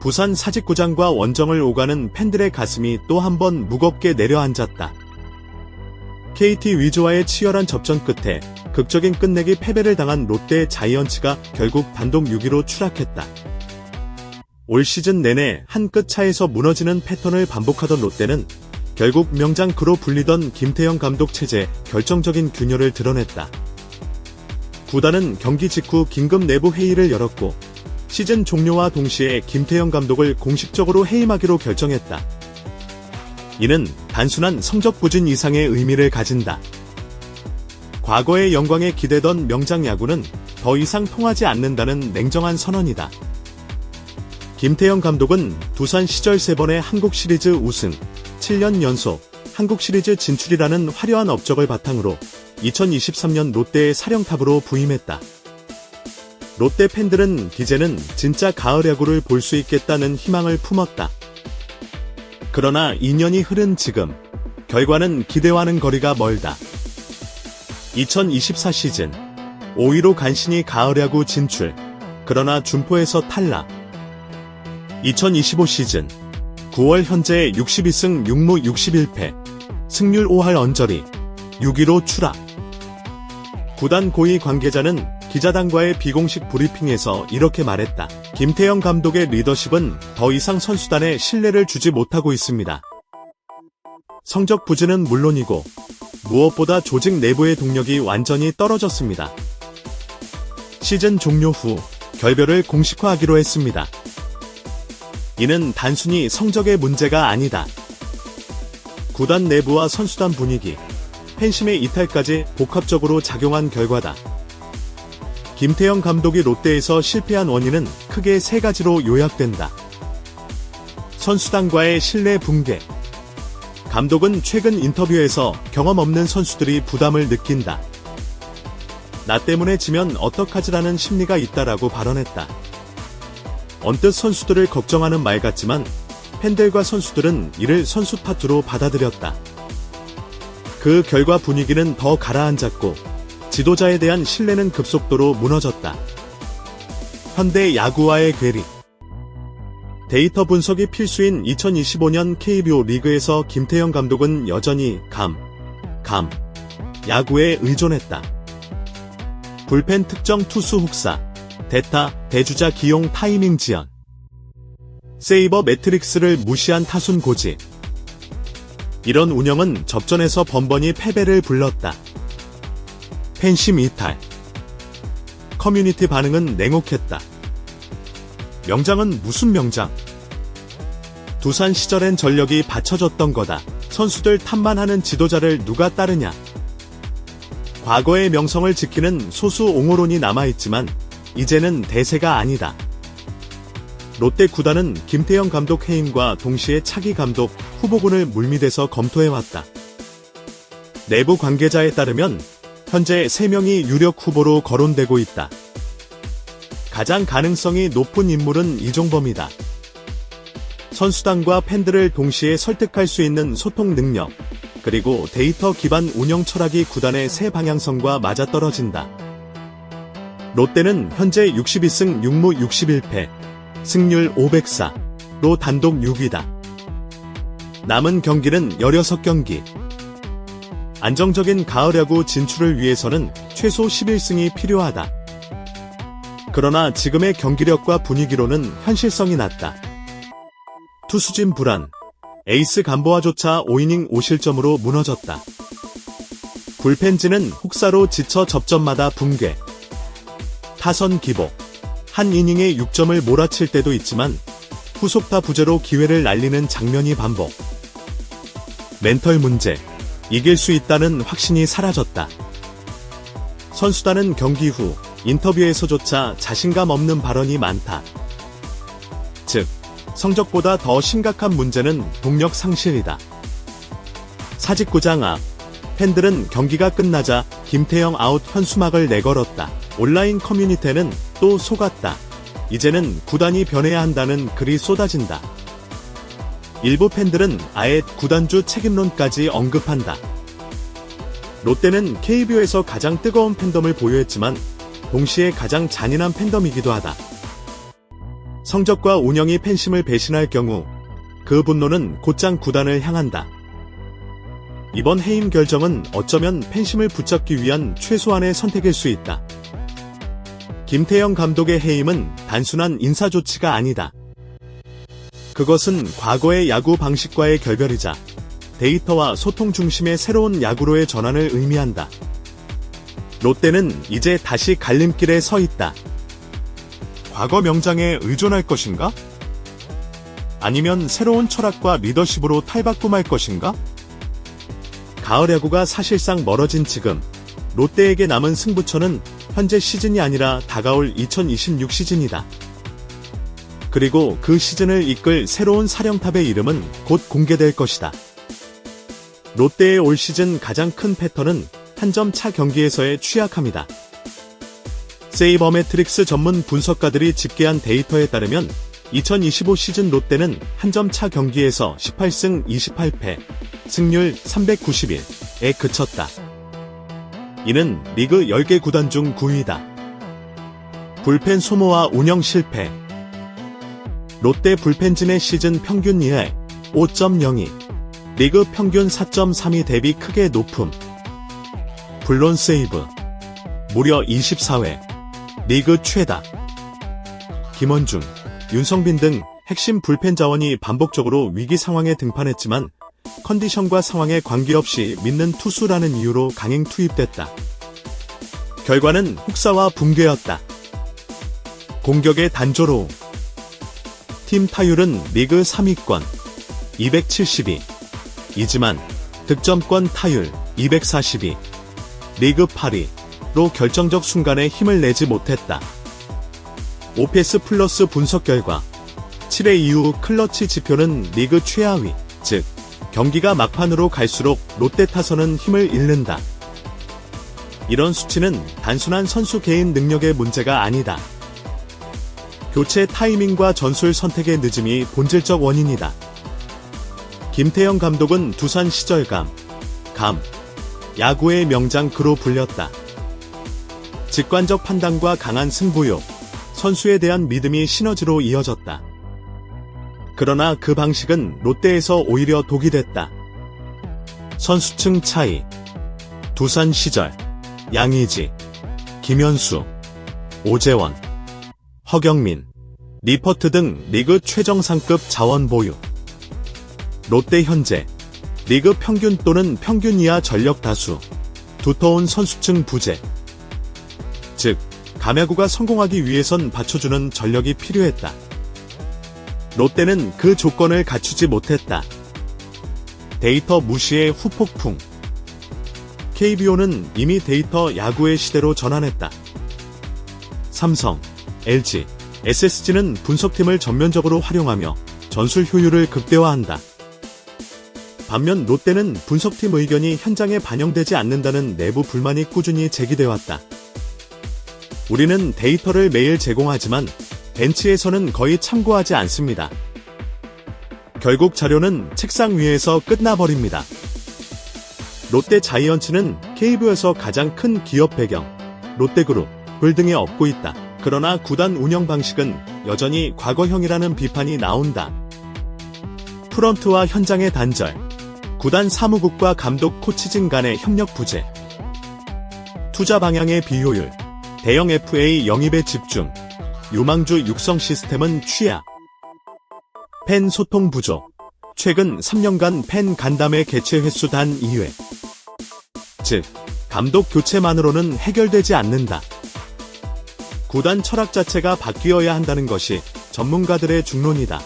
부산 사직구장과 원정을 오가는 팬들의 가슴이 또 한 번 무겁게 내려앉았다. KT 위즈와의 치열한 접전 끝에 극적인 끝내기 패배를 당한 롯데 자이언츠가 결국 단독 6위로 추락했다. 올 시즌 내내 한 끗 차에서 무너지는 패턴을 반복하던 롯데는 결국 명장크로 불리던 김태형 감독 체제 결정적인 균열을 드러냈다. 구단은 경기 직후 긴급 내부 회의를 열었고 시즌 종료와 동시에 김태형 감독을 공식적으로 해임하기로 결정했다. 이는 단순한 성적 부진 이상의 의미를 가진다. 과거의 영광에 기대던 명장 야구는 더 이상 통하지 않는다는 냉정한 선언이다. 김태형 감독은 두산 시절 3번의 한국 시리즈 우승, 7년 연속 한국 시리즈 진출이라는 화려한 업적을 바탕으로 2023년 롯데의 사령탑으로 부임했다. 롯데 팬들은 이제는 진짜 가을 야구를 볼 수 있겠다는 희망을 품었다. 그러나 2년이 흐른 지금 결과는 기대와는 거리가 멀다. 2024 시즌 5위로 간신히 가을 야구 진출 그러나 준포에서 탈락 2025 시즌 9월 현재 62승 6무 61패 승률 5할 언저리 6위로 추락 구단 고위 관계자는 기자단과의 비공식 브리핑에서 이렇게 말했다. 김태형 감독의 리더십은 더 이상 선수단에 신뢰를 주지 못하고 있습니다. 성적 부진은 물론이고 무엇보다 조직 내부의 동력이 완전히 떨어졌습니다. 시즌 종료 후 결별을 공식화하기로 했습니다. 이는 단순히 성적의 문제가 아니다. 구단 내부와 선수단 분위기, 팬심의 이탈까지 복합적으로 작용한 결과다. 김태형 감독이 롯데에서 실패한 원인은 크게 세 가지로 요약된다. 선수단과의 신뢰 붕괴. 감독은 최근 인터뷰에서 경험 없는 선수들이 부담을 느낀다. 나 때문에 지면 어떡하지라는 심리가 있다라고 발언했다. 언뜻 선수들을 걱정하는 말 같지만 팬들과 선수들은 이를 선수 탓으로 받아들였다. 그 결과 분위기는 더 가라앉았고 지도자에 대한 신뢰는 급속도로 무너졌다. 현대 야구와의 괴리 데이터 분석이 필수인 2025년 KBO 리그에서 김태형 감독은 여전히 감, 감, 야구에 의존했다. 불펜 특정 투수 혹사, 대타, 대주자 기용 타이밍 지연, 세이버 매트릭스를 무시한 타순 고지. 이런 운영은 접전에서 번번이 패배를 불렀다. 팬심 이탈. 커뮤니티 반응은 냉혹했다. 명장은 무슨 명장? 두산 시절엔 전력이 받쳐졌던 거다. 선수들 탓만 하는 지도자를 누가 따르냐? 과거의 명성을 지키는 소수 옹호론이 남아있지만 이제는 대세가 아니다. 롯데 구단은 김태형 감독 해임과 동시에 차기 감독 후보군을 물밑에서 검토해왔다. 내부 관계자에 따르면 현재 3명이 유력 후보로 거론되고 있다. 가장 가능성이 높은 인물은 이종범이다. 선수단과 팬들을 동시에 설득할 수 있는 소통 능력, 그리고 데이터 기반 운영 철학이 구단의 새 방향성과 맞아떨어진다. 롯데는 현재 62승 6무 61패, 승률 504로 단독 6위다. 남은 경기는 16경기. 안정적인 가을 야구 진출을 위해서는 최소 11승이 필요하다. 그러나 지금의 경기력과 분위기로는 현실성이 낮다. 투수진 불안, 에이스 간보아조차 5이닝 5실점으로 무너졌다. 불펜진은 혹사로 지쳐 접전마다 붕괴. 타선 기복. 한 이닝에 6점을 몰아칠 때도 있지만 후속타 부재로 기회를 날리는 장면이 반복. 멘털 문제. 이길 수 있다는 확신이 사라졌다. 선수단은 경기 후 인터뷰에서조차 자신감 없는 발언이 많다. 즉, 성적보다 더 심각한 문제는 동력 상실이다. 사직구장 앞, 팬들은 경기가 끝나자 김태형 아웃 현수막을 내걸었다. 온라인 커뮤니티는 또 속았다. 이제는 구단이 변해야 한다는 글이 쏟아진다. 일부 팬들은 아예 구단주 책임론까지 언급한다. 롯데는 KBO에서 가장 뜨거운 팬덤을 보유했지만 동시에 가장 잔인한 팬덤이기도 하다. 성적과 운영이 팬심을 배신할 경우 그 분노는 곧장 구단을 향한다. 이번 해임 결정은 어쩌면 팬심을 붙잡기 위한 최소한의 선택일 수 있다. 김태형 감독의 해임은 단순한 인사 조치가 아니다. 그것은 과거의 야구 방식과의 결별이자 데이터와 소통 중심의 새로운 야구로의 전환을 의미한다. 롯데는 이제 다시 갈림길에 서 있다. 과거 명장에 의존할 것인가? 아니면 새로운 철학과 리더십으로 탈바꿈할 것인가? 가을 야구가 사실상 멀어진 지금 롯데에게 남은 승부처는 현재 시즌이 아니라 다가올 2026 시즌이다. 그리고 그 시즌을 이끌 새로운 사령탑의 이름은 곧 공개될 것이다. 롯데의 올 시즌 가장 큰 패턴은 한 점 차 경기에서의 취약함이다. 세이버 매트릭스 전문 분석가들이 집계한 데이터에 따르면 2025 시즌 롯데는 한 점 차 경기에서 18승 28패, 승률 391에 그쳤다. 이는 리그 10개 구단 중 9위다. 불펜 소모와 운영 실패. 롯데 불펜진의 시즌 평균 이하의 5.02, 리그 평균 4.32 대비 크게 높음. 불론 세이브. 무려 24회. 리그 최다. 김원중, 윤성빈 등 핵심 불펜 자원이 반복적으로 위기 상황에 등판했지만 컨디션과 상황에 관계없이 믿는 투수라는 이유로 강행 투입됐다. 결과는 혹사와 붕괴였다. 공격의 단조로움. 팀 타율은 리그 3위권 272. 이지만 득점권 타율 242. 리그 8위로 결정적 순간에 힘을 내지 못했다. OPS 플러스 분석 결과 7회 이후 클러치 지표는 리그 최하위, 즉 경기가 막판으로 갈수록 롯데 타선은 힘을 잃는다. 이런 수치는 단순한 선수 개인 능력의 문제가 아니다. 교체 타이밍과 전술 선택의 늦음이 본질적 원인이다. 김태형 감독은 두산 시절 감, 감, 야구의 명장 그로 불렸다. 직관적 판단과 강한 승부욕, 선수에 대한 믿음이 시너지로 이어졌다. 그러나 그 방식은 롯데에서 오히려 독이 됐다. 선수층 차이, 두산 시절, 양의지, 김현수, 오재원, 허경민, 리퍼트 등 리그 최정상급 자원 보유. 롯데 현재 리그 평균 또는 평균 이하 전력 다수, 두터운 선수층 부재. 즉, 감야구가 성공하기 위해선 받쳐주는 전력이 필요했다. 롯데는 그 조건을 갖추지 못했다. 데이터 무시의 후폭풍. KBO는 이미 데이터 야구의 시대로 전환했다. 삼성, LG, SSG는 분석팀을 전면적으로 활용하며 전술 효율을 극대화한다. 반면 롯데는 분석팀 의견이 현장에 반영되지 않는다는 내부 불만이 꾸준히 제기돼 왔다. 우리는 데이터를 매일 제공하지만 벤치에서는 거의 참고하지 않습니다. 결국 자료는 책상 위에서 끝나버립니다. 롯데 자이언츠는 KBO에서 가장 큰 기업 배경, 롯데그룹을 등에 업고 있다. 그러나 구단 운영 방식은 여전히 과거형이라는 비판이 나온다. 프런트와 현장의 단절, 구단 사무국과 감독 코치진 간의 협력 부재, 투자 방향의 비효율, 대형 FA 영입에 집중, 유망주 육성 시스템은 취약. 팬 소통 부족. 최근 3년간 팬 간담회 개최 횟수 단 2회. 즉, 감독 교체만으로는 해결되지 않는다. 구단 철학 자체가 바뀌어야 한다는 것이 전문가들의 중론이다.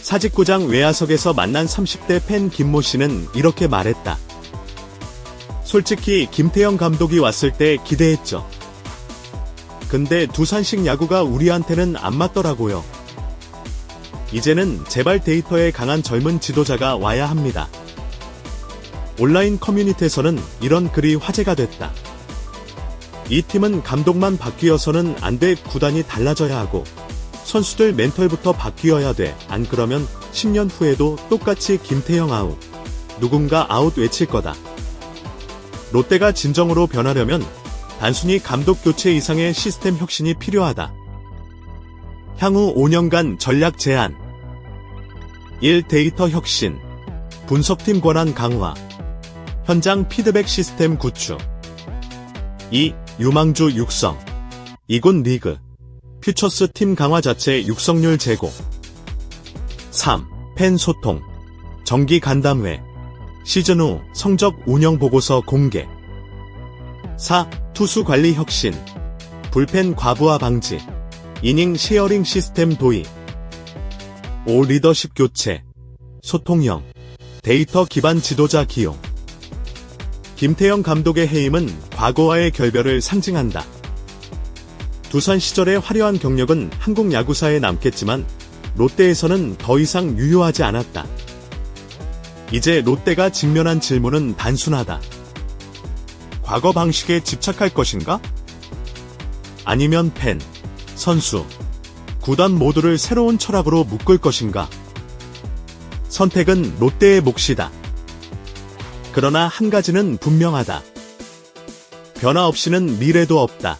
사직구장 외야석에서 만난 30대 팬 김모 씨는 이렇게 말했다. 솔직히 김태형 감독이 왔을 때 기대했죠. 근데 두산식 야구가 우리한테는 안 맞더라고요. 이제는 재발 데이터에 강한 젊은 지도자가 와야 합니다. 온라인 커뮤니티에서는 이런 글이 화제가 됐다. 이 팀은 감독만 바뀌어서는 안 돼 구단이 달라져야 하고 선수들 멘털부터 바뀌어야 돼. 안 그러면 10년 후에도 똑같이 김태형 아웃. 누군가 아웃 외칠 거다. 롯데가 진정으로 변하려면 단순히 감독 교체 이상의 시스템 혁신이 필요하다. 향후 5년간 전략 제안 1. 데이터 혁신 분석팀 권한 강화 현장 피드백 시스템 구축 2. 유망주 육성 이군 리그 퓨처스 팀 강화 자체 육성률 제고 3. 팬 소통 정기 간담회 시즌 후 성적 운영 보고서 공개 4. 투수 관리 혁신 불펜 과부하 방지 이닝 쉐어링 시스템 도입 5. 리더십 교체 소통형 데이터 기반 지도자 기용 김태형 감독의 해임은 과거와의 결별을 상징한다. 두산 시절의 화려한 경력은 한국 야구사에 남겠지만 롯데에서는 더 이상 유효하지 않았다. 이제 롯데가 직면한 질문은 단순하다. 과거 방식에 집착할 것인가? 아니면 팬, 선수, 구단 모두를 새로운 철학으로 묶을 것인가? 선택은 롯데의 몫이다. 그러나 한 가지는 분명하다. 변화 없이는 미래도 없다.